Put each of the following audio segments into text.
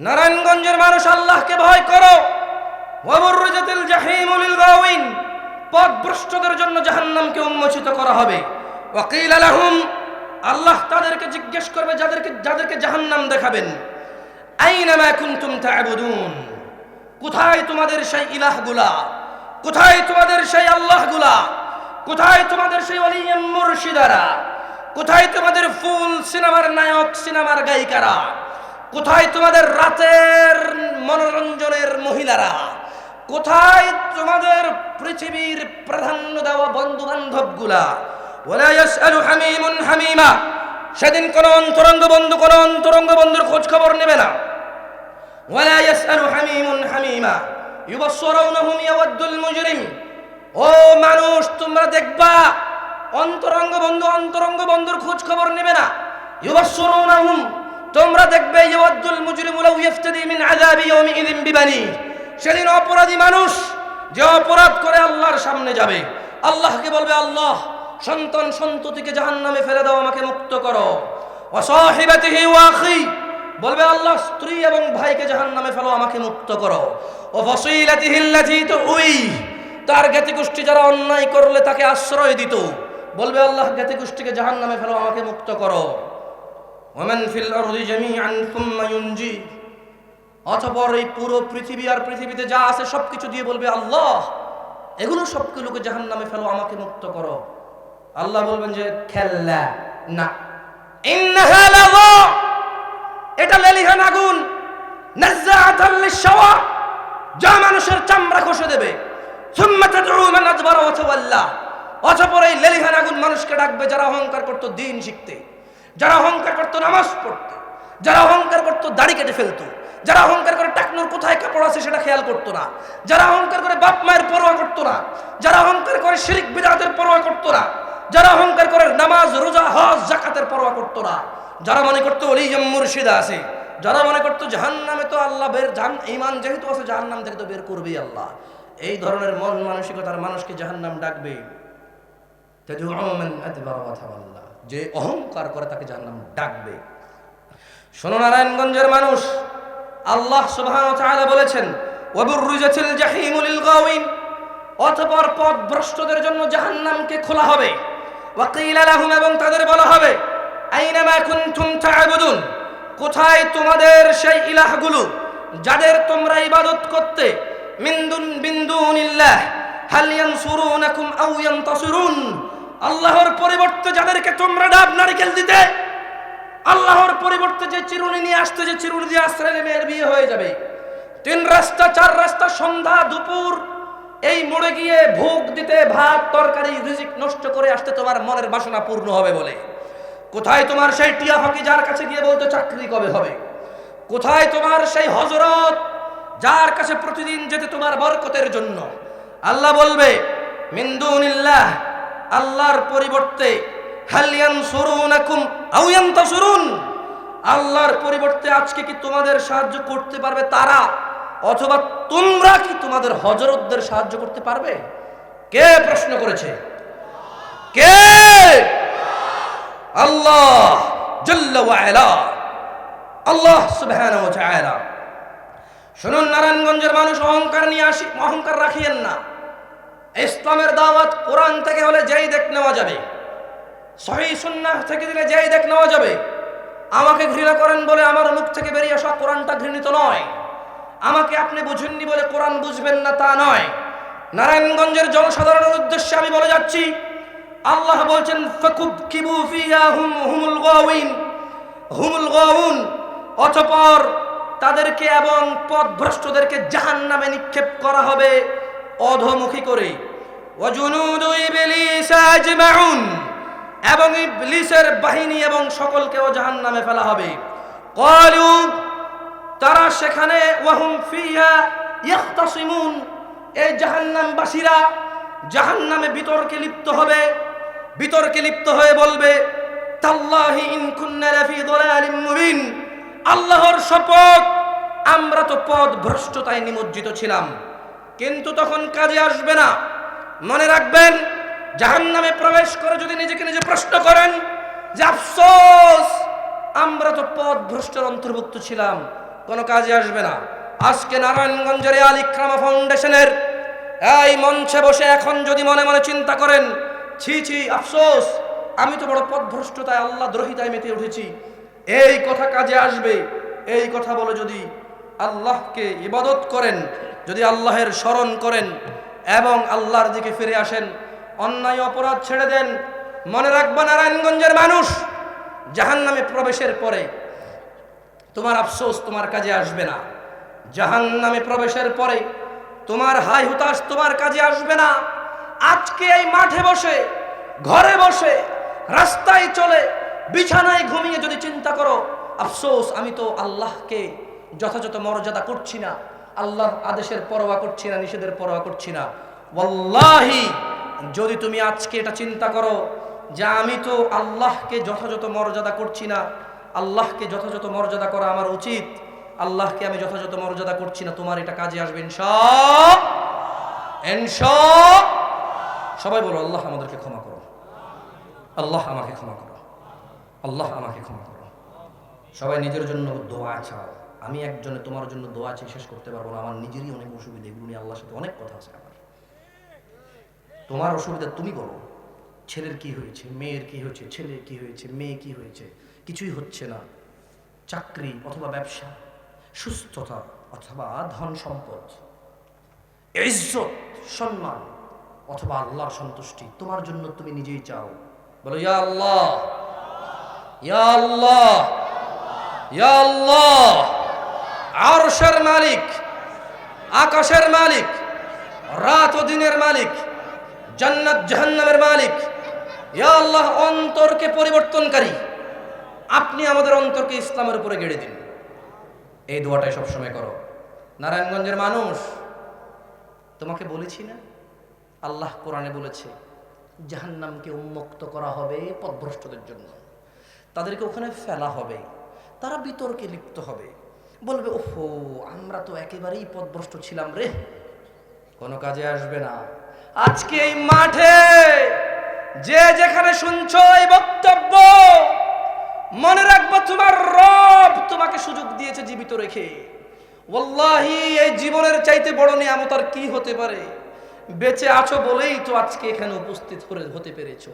নারায়ণগঞ্জের মানুষ, আল্লাহকে ভয় করো। ওয়াবুরজাতিল জাহিমুল গাওয়িন। পথভ্রষ্টদের জন্য জাহান্নামকে উন্মোচিত করা হবে। ওয়াকিল আলাহুম আল্লাহ তাদেরকে জিজ্ঞেস করবে, যাদেরকে যাদেরকে জাহান্নাম দেখাবেন। আইনামা কুনতুম তা'বুদুন। কোথায় তোমাদের সেই ইলাহগুলা? কোথায় তোমাদের সেই আল্লাহগুলা? কোথায় তোমাদের সেই অলিয়ান মুর্শিদারা? কোথায় তোমাদের ফুল সিনেমার নায়ক, সিনেমার গায়িকারা? কোথায় তোমাদের রাতের মনোরঞ্জনের মহিলারা? কোথায় তোমাদের পৃথিবীর প্রাধান্য দেওয়া বন্ধু বান্ধবগুলা হামিমা। সেদিন কোন অন্তরঙ্গ বন্ধু, কোন অন্তরঙ্গ বন্ধুর খোঁজ খবর নেবে না। হামিমা। ও মানুষ, তোমরা দেখবা, অন্তরঙ্গ বন্ধু, অন্তরঙ্গ বন্ধুর খোঁজ খবর নেবে না। তোমরা দেখবে ইয়াওয়াদ্দুল মুজরিমু লাউ ইফতাদি মিন আযাবি ইয়াউমিইযিন বিবানি। সেদিন অপরাধী মানুষ যে অপরাধ করে আল্লাহর সামনে যাবে, আল্লাহকে বলবে, আল্লাহ, সন্তান সন্ততিকে জাহান্নামে ফেলে দাও, আমাকে মুক্ত করো। অসহিবাতিহি ওয়াখি বলবে, আল্লাহ, স্ত্রী এবং ভাইকে জাহান্নামে ফেলো, আমাকে মুক্ত করো। ও ফসিলাতিহি আল্লাতী তুই তার জ্ঞাতি গোষ্ঠী যারা অন্যায় করলে তাকে আশ্রয় দিত, বলবে, আল্লাহ জ্ঞাতি গোষ্ঠীকে জাহান্নামে ফেলো, আমাকে মুক্ত করো। ওমান ফিল আরদি জামিআন সুম্মা ইউনজি। অতপর এই পুরো পৃথিবী আর পৃথিবীতে যা আছে সবকিছু দিয়ে বলবে আল্লাহ। এগুলো সবগুলোকে জাহান নামে ফেলো, আমাকে মুক্ত করো। আল্লাহ বলবেন যে, খেল্লা, না। এটা লেলিহান আগুন যা মানুষের চামড়া খসে দেবে। অতপর এই লেলিহান আগুন মানুষকে ডাকবে যারা অহংকার করতো দিন শিখতে। যারা অহংকার করতো নামাজ পড়তে, যারা অহংকার করতো দাড়ি কেটে ফেলতো, যারা অহংকার করে টাকনুর কোথায় কাপড় আছে সেটা খেয়াল করতো না, যারা অহংকার করে বাপ মায়ের পরোয়া করতো না, যারা অহংকার করে শিরিক বিদাতের পরোয়া করতো না, যারা অহংকার করে নামাজ, রোজা, হজ জাকাতের পরোয়া করতো না, যারা মনে করতো অলিজম মুর্শিদা আছে, যারা মনে করতো জাহান্নামে তো আল্লাহ বের জান ইমান যেহেতু আছে, জাহান্নাম থেকে তো বের করবেই আল্লাহ এই ধরনের মন মানসিকতার মানুষকে ডাকবে তাদউউ মান আদবারা ওয়া তাওয়াল্লা। যে অহংকার করে তাকে জাহান্নাম ডাকবে। শোনো নারায়ণগঞ্জের মানুষ, আল্লাহ সুবহানাহু তাআলা বলেছেন, ওয়াবুররিজাতিল জাহিমু লিল গাওয়িন অতঃপর পথ ভ্রষ্টদের জন্য জাহান্নামকে খোলা হবে। ওয়াকিলা লাহুম এবং তাদের বলা হবে আইনামা কুনতুম তা'বুদুন কোথায় তোমাদের সেই ইলাহগুলো যাদের তোমরা ইবাদত করতে মিন্দুন বিন্দুনিল্লাহ হাল ইয়ানসুরুনাকুম আও ইয়ানতাসিরুন আল্লাহর পরিবর্তে যাদেরকে তোমরা ডাব, নারিকেল দিতে, আল্লাহর পরিবর্তে যে চিরুনি নিয়ে আসতে, যে চিরুনি দিয়ে আশ্রয় মেয়ের বিয়ে হয়ে যাবে। তিন রাস্তা, চার রাস্তা, সন্ধ্যা, দুপুর, এই মোড়ে গিয়ে ভোগ দিতে, ভাত, তরকারি, রিজিক নষ্ট করে আসতে তোমার মনের বাসনা পূর্ণ হবে বলে। কোথায় তোমার সেই টিয়া ফাঁকি যার কাছে গিয়ে বলতে চাকরি কবে হবে? কোথায় তোমার সেই হজরত যার কাছে প্রতিদিন যেতে তোমার বরকতের জন্য? আল্লাহ বলবে মিন্দুনিল্লাহ আল্লাহর পরিবর্তে হালিয়ান তাসুরুন আল্লাহর পরিবর্তে আজকে কি তোমাদের সাহায্য করতে পারবে তারা? অথবা তোমরা কি তোমাদের হজরতদের সাহায্য করতে পারবে? কে প্রশ্ন করেছে? কে? আল্লাহ আল্লাহ শুনুন, নারায়ণগঞ্জের মানুষ অহংকার নিয়ে আসি অহংকার রাখিয়েন না। ইসলামের দাওয়াত কোরআন থেকে হলে যেই দেখ নেওয়া যাবে, সহি থেকে দিলে যেই দেখ নেওয়া যাবে, আমাকে ঘৃণা করেন বলে আমার মুখ থেকে বেরিয়ে আসা কোরআনটা ঘৃণিত নয়। আমাকে আপনি বুঝেননি বলে কোরআন বুঝবেন না তা নয়। নারায়ণগঞ্জের জনসাধারণের উদ্দেশ্যে আমি বলে যাচ্ছি, আল্লাহ বলছেন ফাকুব কিবু হুম, হুমুল হুমুল গাউন, অতঃপর তাদেরকে এবং পথভ্রষ্টদেরকে জাহান নামে নিক্ষেপ করা হবে। অধমুখী করে। এবং ইবলিসের বাহিনী এবং সকলকেও জাহান নামে ফেলা হবে। তারা সেখানে, ওয়াহুম ফিহা ইয়াখতাসিমুন এই জাহান্নামবাসীরা জাহান্নামে বিতর্কে লিপ্ত হবে। বিতর্কে লিপ্ত হয়ে বলবে, তাল্লাহি ইন কুন্না লাফি দালালিম মুবিন। আল্লাহর শপথ, আমরা তো পথ ভ্রষ্টতায় নিমজ্জিত ছিলাম। কিন্তু তখন কাজে আসবে না। মনে রাখবেন, জাহান্নামে প্রবেশ করে যদি নিজেকে নিজে প্রশ্ন করেন যে, আফসোস, আমরা তো পথ ভ্রষ্টের অন্তর্ভুক্ত ছিলাম, কোনো কাজে আসবে না। আজকে নারায়ণগঞ্জের এই আলিক্রামা ফাউন্ডেশনের এই মঞ্চে বসে এখন যদি মনে মনে চিন্তা করেন, ছি ছি, আফসোস, আমি তো বড় পথভ্রষ্টতায়, আল্লাহ দ্রোহিতায় মেতে উঠেছি। এই কথা কাজে আসবে। এই কথা বলে যদি আল্লাহকে ইবাদত করেন যদি আল্লাহের স্মরণ করেন এবং আল্লাহর দিকে ফিরে আসেন, অন্যায় অপরাধ ছেড়ে দেন, মনে রাখবা নারায়ণগঞ্জের মানুষ, জাহান্নামে প্রবেশের পরে তোমার আফসোস তোমার কাজে আসবে না। জাহান্নামে প্রবেশের পরে তোমার হাই হুতাশ তোমার কাজে আসবে না। আজকে এই মাঠে বসে, ঘরে বসে, রাস্তায় চলে, বিছানায় ঘুমিয়ে যদি চিন্তা করো, আফসোস, আমি তো আল্লাহকে যথাযথ মর্যাদা করছি না। আল্লাহর আদেশের পরোয়া করছি না, নিষেধের পরোয়া করছি না। ওয়াল্লাহি, যদি তুমি আজকে এটা চিন্তা করো যে আমি তো আল্লাহকে যথাযথ মর্যাদা করছি না, আল্লাহকে যথাযথ মর্যাদা করা আমার উচিত, আল্লাহকে আমি যথাযথ মর্যাদা করছি না, তোমার এটা কাজে আসবে ইনশা ইনশা সবাই বলো, আল্লাহ আমাদেরকে ক্ষমা করো। আল্লাহ আমাকে ক্ষমা করো। আল্লাহ আমাকে ক্ষমা করো। সবাই নিজের জন্য দোয়া চাও। আমি একজনে তোমার জন্য দোয়া চেয়ে শেষ করতে পারব না, আমার নিজেরই অনেক অসুবিধা, এগুলো নিয়ে আল্লাহর সাথে অনেক কথা আছে আমার। তোমার অসুবিধা তুমি বলো, ছেলের কি হয়েছে, মেয়ের কি হয়েছে, ছেলের কি হয়েছে, মেয়ে কি হয়েছে, কিছুই হচ্ছে না। চাকরি অথবা ব্যবসা, সুস্থতা অথবা ধন সম্পদ, ইজ্জত, সম্মান অথবা আল্লাহর সন্তুষ্টি, তোমার জন্য তুমি নিজেই চাও। বলো, ইয়া আল্লাহ ইয়া আল্লাহ ইয়া আল্লাহ আরশের মালিক, আকাশের মালিক, রাত ও দিনের মালিক, জান্নাত জাহান্নামের মালিক। ইয়া আল্লাহ, অন্তরকে পরিবর্তনকারী। আপনি আমাদের অন্তরকে ইসলামের উপরে গেড়ে দিন। এই দোয়াটাই সবসময় করো। নারায়ণগঞ্জের মানুষ, তোমাকে বলেছি না? আল্লাহ কোরআনে বলেছে, জাহান্নামকে উন্মুক্ত করা হবে পথভ্রষ্টদের জন্য। তাদেরকে ওখানে ফেলা হবে। তারা বিতর্কে লিপ্ত হবে। বলবে, ওহো, আমরা তো একেবারেই পথভ্রষ্ট ছিলাম রে। কোনো কাজে আসবে না। আজকে এই মাঠে যে যেখানে শুনছো এই বক্তব্য, মনে রাখব তোমার রব তোমাকে সুযোগ দিয়েছে জীবিত রেখে। ওয়াল্লাহি, এই জীবনের চাইতে বড় নিয়ামত আর কি হতে পারে? বেঁচে আছো বলেই তো আজকে এখানে উপস্থিত হতে পেরেছ।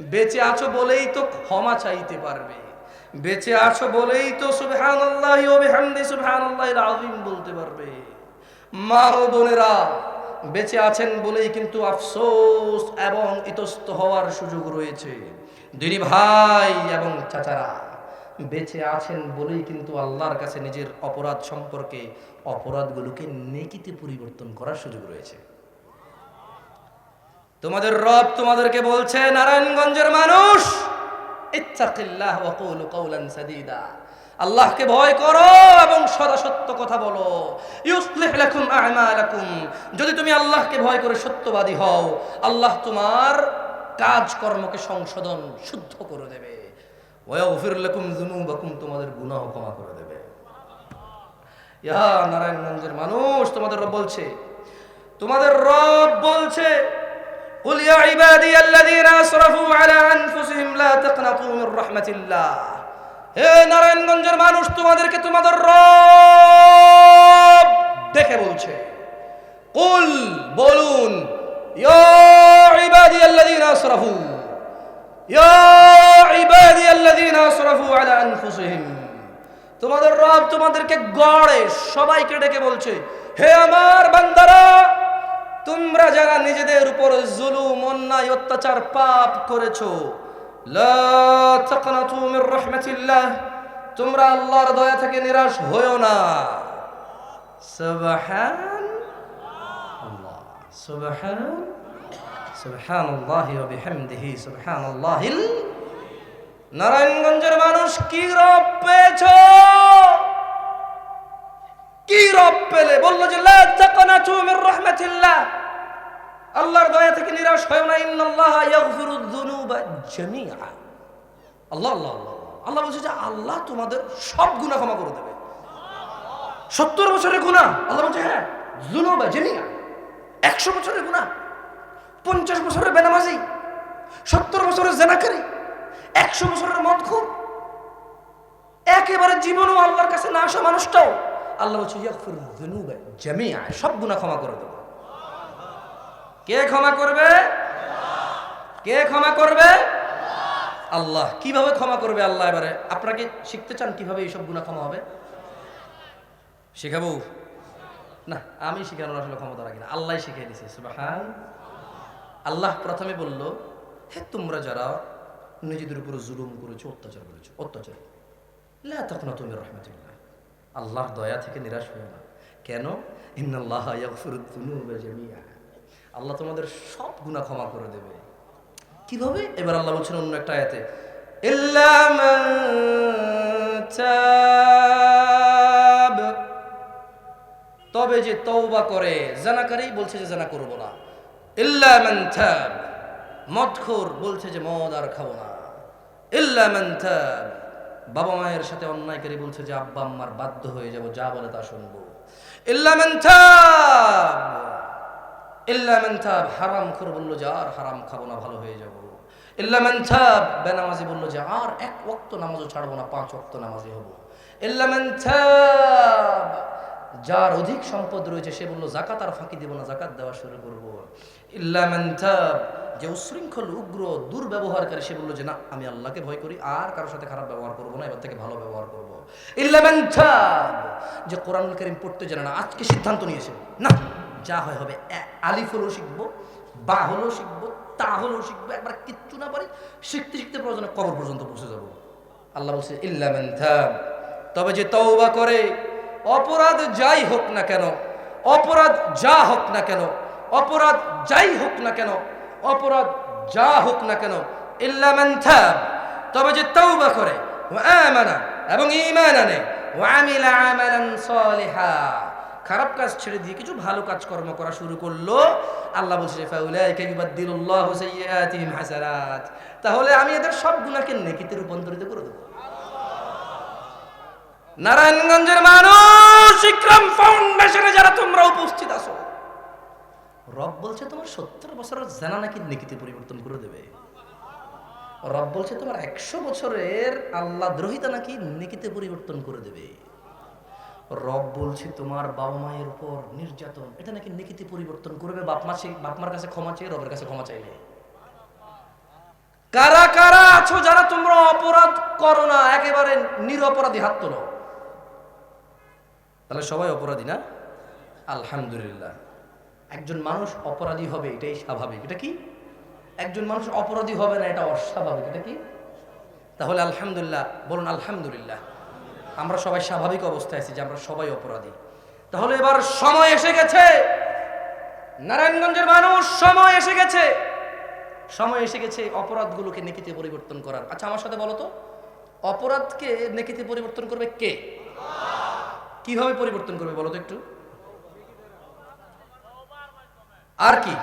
বেঁচে আছো বলেই তো ক্ষমা চাইতে পারবে। বেঁচে আছো বলেই তো বিহামদি সুবহানাল্লাহিল আযীম বলতে পারবে। মা ও বোনেরা, বেঁচে আছেন বলেই কিন্তু আফসোস এবং ইতস্ত হওয়ার সুযোগ রয়েছে। দিনী ভাই এবং চাচারা, বেঁচে আছেন বলেই কিন্তু আল্লাহর কাছে নিজের অপরাধ সম্পর্কে অপরাধগুলোকে নেকিতে পরিবর্তন করার সুযোগ রয়েছে। তোমাদের রব তোমাদেরকে বলছে, নারায়ণগঞ্জের মানুষ ইত্তাকিল্লাহ ওয়া কুলু কাওলান সাদীদা আল্লাহকে ভয় করো এবং সদা সত্য কথা বলো ইউসলিহ লাকুম আ'মালাকুম যদি তুমি আল্লাহকে ভয় করে সত্যবাদী হও আল্লাহ তোমার কাজকর্মকে সংশোধন শুদ্ধ করে দেবে ওয়াগফির লাকুম যুনুবাকুম তোমাদের গুনাহ ক্ষমা করে দেবে ইয়া নারায়ণগঞ্জের মানুষ তোমাদের রব বলছে তোমাদের রব বলছে قل يا عبادي الذين اسرفوا على انفسهم لا হে নারায়ণগঞ্জের মানুষ, তোমাদেরকে তোমাদের রব দেখে বলছে। কুল, বলুন তোমাদের রব তোমাদেরকে গড়ে, সবাইকে ডেকে বলছে, হে আমার বান্দারা, তোমরা যারা নিজেদের উপর জুলুম, অন্যায়, অত্যাচার, পাপ করেছ তোমরা আল্লাহর দয়া থেকে নিরাশ হয়ো না। নারায়ণগঞ্জের মানুষ, কি রব পেয়েছ? কি রব পেলে? বলল যে রাহমাতিল্লাহ। আল্লাহর দয়া থেকে নিরাশ হয় না, ইন্নাল্লাহ ইয়াগফিরু যুনুবা জামিআ। আল্লাহ আল্লাহ আল্লাহ আল্লাহ। বলছে যে আল্লাহ তোমাদের সব গুনাহ ক্ষমা করে দেবে। সত্তর বছরের গুনাহ। আল্লাহ বলছে হ্যাঁ যুনুবা জামিআ। একশো বছরের গুনাহ। পঞ্চাশ বছরের বেনামাজি। সত্তর বছরের জেনাকারী। একশো বছরের মদ খুব একেবারে জীবনও আল্লাহর কাছে না আসা মানুষটাও আল্লাহ বলছে ইয়াগফিরু যুনুবা জামিআ। সব গুনাহ ক্ষমা করে দেবো। কে ক্ষমা করবে? কে ক্ষমা করবে? আল্লাহ। কীভাবে ক্ষমা করবে আল্লাহ এবারে? আপনাকে শিখতে চান কীভাবে এইসব গুনাহ ক্ষমা হবে? শেখাবো? না, আমি শেখানোর আসলে ক্ষমতা রাখি না। আল্লাহ শিখিয়ে দিছে আল্লাহ প্রথমে বলল, হে তোমরা যারা নিজেদের উপর জুলুম করেছ, অত্যাচার করেছ, অত্যাচার, লা তাকনাতু মির রাহমাতিল্লাহ। আল্লাহর দয়া থেকে নিরাশ হয়ে না। কেন? ইন্নাল্লাহ ইয়াগফিরুদ আল্লাহ তোমাদের সব গুনাহ ক্ষমা করে দেবে। কীভাবে? এবার আল্লাহ বলছেন অন্য একটা আয়াতে তবে। যে তওবা করে জানাকারী বলছে যে জানা করব না। ইল্লা মান তাব। মদখোর বলছে যে মদ আর খাব না। ইল্লা মান তাব। বাবা মায়ের সাথে অন্যায়কারী বলছে যে আব্বা আম্মার বাধ্য হয়ে যাব, যা বলে তা শুনব। ইল্লা মান তাব ইল্লা হারাম খোর বলল যে আর হারাম খাব না, ভালো হয়ে যাব। ইল্লা মান বেনামাজি বলল যে আর এক ওয়াক্ত নামাজও ছাড়বো না, পাঁচ ওয়াক্ত নামাজি হব। ইল্লা মান যার অধিক সম্পদ রয়েছে সে বলল জাকাত আর ফাঁকি দেব না জাকাত দেওয়া শুরু করব। ইল্লা মান যে উশৃঙ্খল, উগ্র, দুর্ব্যবহারকারী, সে বলল যে না, আমি আল্লাহকে ভয় করি, আর কারোর সাথে খারাপ ব্যবহার করব না, এবার থেকে ভালো ব্যবহার করব। ইল্লা মান যে কোরআনুল কারীম পড়তে জানে না, আজকে সিদ্ধান্ত নিয়েছে, না, যা হয় হবে এ- আলিফ হলেও শিখব বা হলেও শিখব তা হলেও শিখব, একবার কিচ্ছু না পারি, শিখতে শিখতে প্রয়োজনে কবর পর্যন্ত পৌঁছে যাব। আল্লাহ বলছে, ইল্লা মান তবে যে তওবা করে, অপরাধ যাই হোক না কেন, অপরাধ যা হোক না কেন, অপরাধ যাই হোক না কেন, অপরাধ যা হোক না কেন, ইল্লা মান তবে যে তওবা করে আমানা, এবং ইমান আনে আমিলা আমালান সালিহা। খারাপ কাজ ছেড়ে দিয়ে কিছু ভালো কাজ কর্ম করা শুরু করল। আল্লাহ বলছে তাহলে আমি এদের সব গুনাহকে নেকিতে রূপান্তরিত করে দেবো। নারায়ণগঞ্জের মানুষ, ইকরাম ফাউন্ডেশনে যারা তোমরা উপস্থিত আছো, রব বলছে তোমার সত্তর বছরের জানা নাকি নেকিতে পরিবর্তন করে দেবে? রব বলছে তোমার একশো বছরের আল্লাহ দ্রোহিতা নাকি নেকিতে পরিবর্তন করে দেবে? রব বলছে, তোমার বাবা মায়ের উপর নির্যাতন। এটা নাকি নেকিতে পরিবর্তন করবে? বাপ মা চেয়ে- কাছে ক্ষমা চেয়ে রবের কাছে ক্ষমা চাইলে। কারা কারা আছো যারা তোমরা অপরাধ করো না? একেবারে নিরপরাধী হাত তোলো। তাহলে সবাই অপরাধী না? আলহামদুলিল্লাহ। একজন মানুষ অপরাধী হবে, এটাই স্বাভাবিক। এটা কি? একজন মানুষ অপরাধী হবে না, এটা অস্বাভাবিক। এটা কি? তাহলে আলহামদুলিল্লাহ, বলুন আলহামদুলিল্লাহ। আমরা সবাই স্বাভাবিক অবস্থায় আছি যে আমরা সবাই অপরাধী। তাহলে এবার সময় এসে গেছে। নারায়ণগঞ্জের মানুষ, সময় এসে গেছে। সময় এসে গেছে অপরাধগুলোকে নেকিতে পরিবর্তন করার। আচ্ছা আমার সাথে বলো তো, অপরাধকে নেকিতে পরিবর্তন করবে কে? কীভাবে পরিবর্তন করবে বলো তো একটু? আর কি?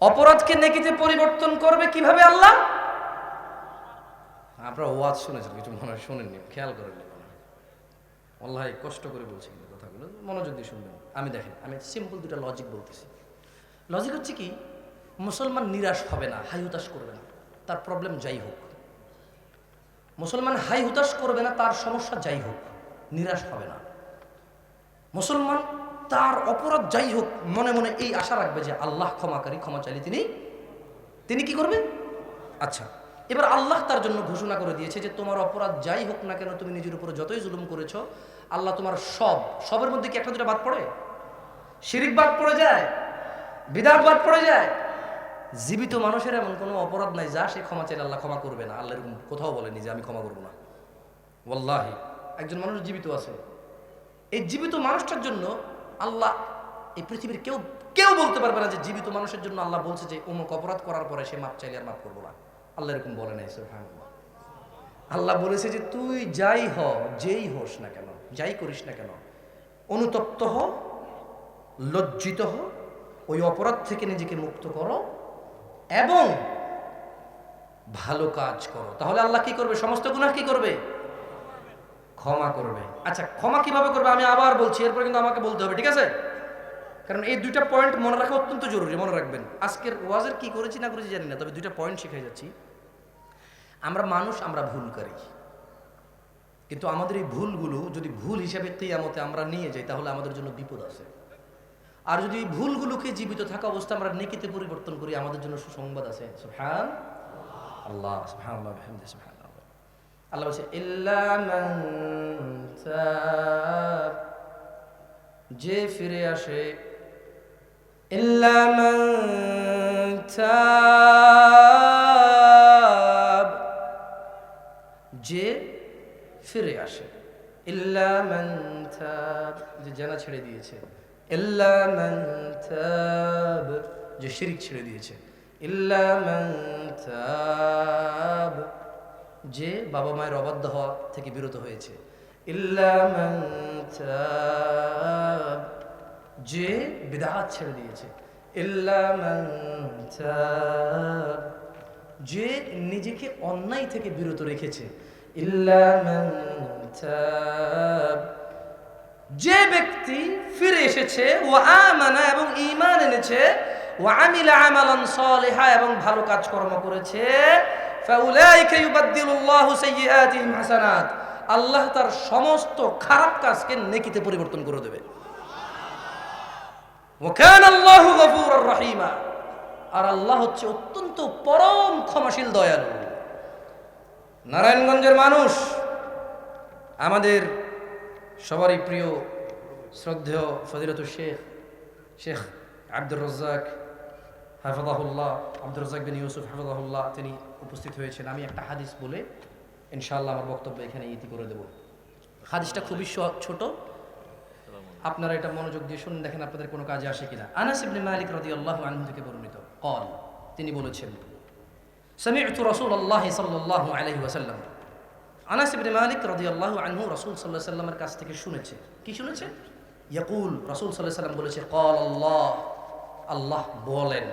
অপরাধকে নেকিতে পরিবর্তন করবে কীভাবে আল্লাহ? আপনারা ওয়াজ শুনেছেন, কিছু মনে হয় শোনেননি, খেয়াল করেননি মনে আল্লাহ কষ্ট করে বলছি কিন্তু কথাগুলো, মনোযোগ দিয়ে শুনবেন। আমি দেখেন, আমি সিম্পল দুটা লজিক বলতেছি। লজিক হচ্ছে কি, মুসলমান নিরাশ হবে না, হাই হুতাশ করবে না, তার প্রবলেম যাই হোক। মুসলমান হাই হুতাশ করবে না, তার সমস্যা যাই হোক, নিরাশ হবে না। মুসলমান তার অপরাধ যাই হোক, মনে মনে এই আশা রাখবে যে আল্লাহ ক্ষমাকারী ক্ষমা চাইলে তিনি তিনি কি করবেন আচ্ছা এবার আল্লাহ তার জন্য ঘোষণা করে দিয়েছে যে তোমার অপরাধ যাই হোক না কেন, তুমি নিজের উপরে যতই জুলুম করেছ, আল্লাহ তোমার সব, সবের মধ্যে কি একটা দুটা বাদ পড়ে? শিরিক বাদ পড়ে যায়, বিদাত বাদ পড়ে যায়। জীবিত মানুষের এমন কোনো অপরাধ নাই, যা সে ক্ষমা চাইলে আল্লাহ ক্ষমা করবে না। আল্লাহ এরকম কোথাও বলেনি যে আমি ক্ষমা করব না। ওয়াল্লাহি, একজন মানুষ জীবিত আছে। এই জীবিত মানুষটার জন্য আল্লাহ এই পৃথিবীর কেউ কেউ বলতে পারবে না যে জীবিত মানুষের জন্য আল্লাহ বলছে যে অমুক অপরাধ করার পরে সে মাপ চাইলে আর মাপ করব না। আল্লাহ এরকম বলে নাই, সুবহানাল্লাহ। আল্লাহ বলেছে যে, তুই যাই হ, যেই হোস না কেন, যাই করিস না কেন, অনুতপ্ত হ, লজ্জিত হ, ওই অপরাধ থেকে নিজেকে মুক্ত করো এবং ভালো কাজ করো। তাহলে আল্লাহ কি করবে? সমস্ত গুনাহ কি করবে? ক্ষমা করবে। আচ্ছা ক্ষমা কীভাবে করবে? আমি আবার বলছি, এরপর কিন্তু আমাকে বলতে হবে, ঠিক আছে? কারণ এই দুইটা পয়েন্ট মনে রাখা অত্যন্ত জরুরি, মনে রাখবেন। আজকের ওয়াজের কি করেছি না করেছি জানি না, তবে দুইটা পয়েন্ট শিখে যাচ্ছি। আমরা মানুষ, আমরা ভুল করি কিন্তু আমাদের এই ভুলগুলো যদি ভুল হিসেবে কিয়ামতে আমরা নিয়ে যাই, তাহলে আমাদের জন্য বিপদ আছে। আর যদি এই ভুলগুলোকে জীবিত থাকা অবস্থা আমরা নেকিতে পরিবর্তন করি, আমাদের জন্য সুসংবাদ আছে। সুবহান আল্লাহ সুবহানাল্লাহ আল্লাহ ইল্লা মান যে ফিরে আসে ইল্লা মান তাব যে ফিরে আসে। ইল্লা মান যে জানা ছেড়ে দিয়েছে। ইল্লা মান যে শিরিক ছেড়ে দিয়েছে। ইল্লা মান যে বাবা মায়ের অবাধ্য হওয়া থেকে বিরত হয়েছে। ইল্লা মান যে বিদাত ছেড়ে দিয়েছে। যে নিজেকে অন্যায় থেকে বিরত রেখেছে। যে ব্যক্তি ফিরে এসেছে ও আমানা এবং ইমান এনেছে ও আমিলা আমালান সালিহা এবং ভালো কাজকর্ম করেছে আল্লাহ তার সমস্ত খারাপ কাজকে নেকিতে পরিবর্তন করে দেবে। ওয়াকান আল্লাহু আর আল্লাহ হচ্ছে অত্যন্ত পরম ক্ষমাশীল, দয়ালু। নারায়ণগঞ্জের মানুষ, আমাদের সবারই প্রিয়, শ্রদ্ধেয় ফজিলতুল শেখ শেখ আব্দুর রাজ্জাক হাফাজাহুল্লাহ, আব্দুর রাজ্জাক বিন ইউসুফ হাফাজাহুল্লাহ তিনি উপস্থিত হয়েছেন। আমি একটা হাদিস বলে ইনশাআল্লাহ আমার বক্তব্য এখানে ইতি করে দেব। হাদিসটা খুবই ছোট আপনারা এটা মনোযোগ দিয়ে শুনুন, দেখেন আপনাদের কোনো কাজে আসে কিনা। আনাস ইবনে মালিক রাদিয়াল্লাহু আনহু থেকে বর্ণিত। কল তিনি বলেছেন, সামি'তু রাসূলুল্লাহ সাল্লাল্লাহু আলাইহি ওয়াসাল্লাম। আনাস ইবনে মালিক রাদিয়াল্লাহু আনহু রাসূল সাল্লাল্লাহু সাল্লামের কাছ থেকে শুনেছে। কি শুনেছে? ইয়াকুল, রাসূল সাল্লাল্লাহু সাল্লাম বলেছে কল আল্লাহ আল্লাহ বলেন,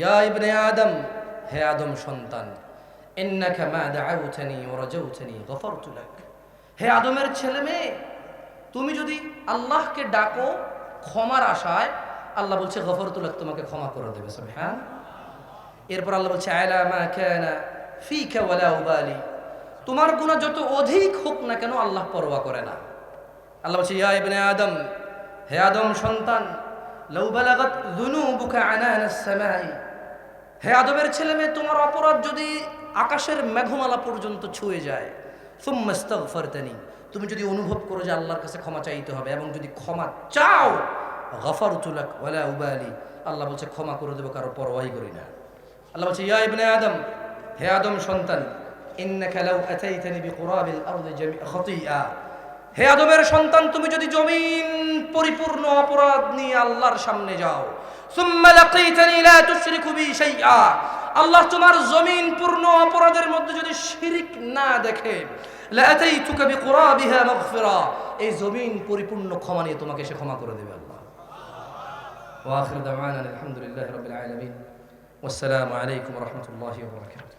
ইয়া ইবনে আদম, হে আদম সন্তান, ইন্নাকা মা দাআউতানি ওয়া রাজাউতানি গফারতু লাক। হে আদমের ছেলে মেয়ে তুমি যদি আল্লাহকে ডাকো ক্ষমার আশায়, আল্লাহ বলছে, গফরতুল লাক তোমাকে ক্ষমা করে দেবে হ্যাঁ এরপর আল্লাহ বলছে আয়লা মা কানা ফিকা ওয়ালা উবালি তোমার গুণা যত অধিক হোক না কেন আল্লাহ পরোয়া করে না। আল্লাহ বলছে, ইয়া ইবনে আদম, হে আদম সন্তান, লাউ বালাগাত যুনুবুকা আনানাস সামাই হে আদমের ছেলে মেয়ে, তোমার অপরাধ যদি আকাশের মেঘমালা পর্যন্ত ছুঁয়ে যায়, সুম্মা ইস্তাগফারতানি তুমি যদি অনুভব করো যে আল্লাহর কাছে ক্ষমা চাইতে হবে এবং যদি ক্ষমা চাও গফারতু লাক ওয়ালা উবালি, আল্লাহ বলছে, ক্ষমা করে দেবো, কারও পরোয়াই করি না। আল্লাহ বলছে, ইয়া ইবনে আদম, হে আদম সন্তান, ইন্নাকা লাউ আতাইতানি বিকুরাবিল আরদি জামি খাতিয়া হে আদমের সন্তান, তুমি যদি জমিন পরিপূর্ণ অপরাধ নিয়ে আল্লাহর সামনে যাও আল্লাহ তোমার জমিন পূর্ণ অপরাধের মধ্যে যদি শিরিক না দেখে لأتيتك بقرابها مغفرة أي زمين بوري بون خماني تما كيش خما كورا وآخر دعوانا الحمد لله رب العالمين والسلام عليكم ورحمة الله وبركاته